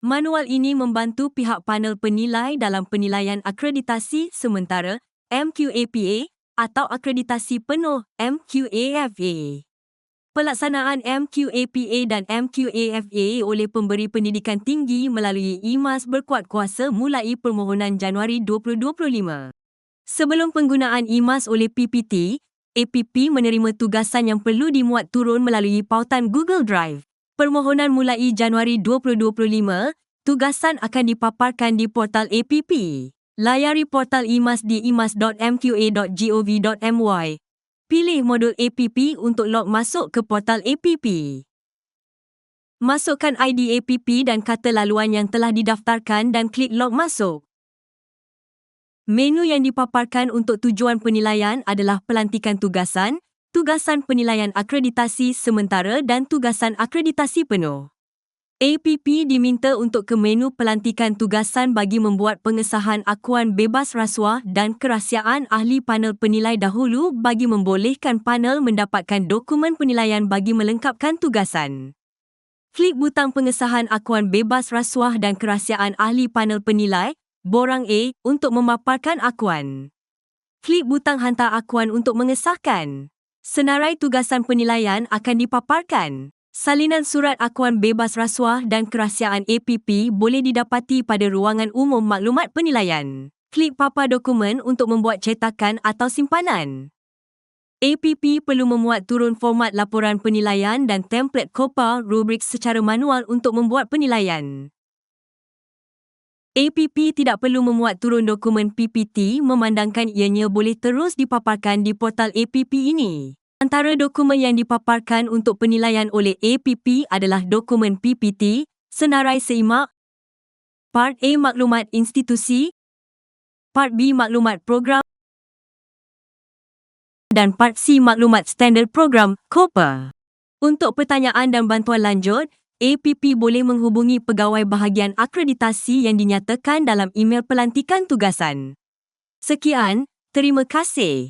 Manual ini membantu pihak panel penilai dalam penilaian akreditasi sementara MQAPA atau akreditasi penuh MQAFA. Pelaksanaan MQAPA dan MQAFA oleh pemberi pendidikan tinggi melalui IMAS berkuat kuasa mulai permohonan Januari 2025. Sebelum penggunaan IMAS oleh PPT, APP menerima tugasan yang perlu dimuat turun melalui pautan Google Drive. Permohonan mulai Januari 2025, tugasan akan dipaparkan di portal APP. Layari portal IMAS di imas.mqa.gov.my. Pilih modul APP untuk log masuk ke portal APP. Masukkan ID APP dan kata laluan yang telah didaftarkan dan klik log masuk. Menu yang dipaparkan untuk tujuan penilaian adalah pelantikan tugasan, tugasan penilaian akreditasi sementara dan tugasan akreditasi penuh. APP diminta untuk ke menu pelantikan tugasan bagi membuat pengesahan akuan bebas rasuah dan kerahsiaan ahli panel penilai dahulu bagi membolehkan panel mendapatkan dokumen penilaian bagi melengkapkan tugasan. Klik butang pengesahan akuan bebas rasuah dan kerahsiaan ahli panel penilai, borang A, untuk memaparkan akuan. Klik butang hantar akuan untuk mengesahkan. Senarai tugasan penilaian akan dipaparkan. Salinan surat akuan bebas rasuah dan kerahsiaan APP boleh didapati pada ruangan umum maklumat penilaian. Klik papa dokumen untuk membuat cetakan atau simpanan. APP perlu memuat turun format laporan penilaian dan template COPA rubrik secara manual untuk membuat penilaian. APP tidak perlu memuat turun dokumen PPT memandangkan ianya boleh terus dipaparkan di portal APP ini. Antara dokumen yang dipaparkan untuk penilaian oleh APP adalah dokumen PPT, senarai seimak, Part A maklumat institusi, Part B maklumat program dan Part C maklumat standard program COPA. Untuk pertanyaan dan bantuan lanjut, APP boleh menghubungi pegawai bahagian akreditasi yang dinyatakan dalam email pelantikan tugasan. Sekian, terima kasih.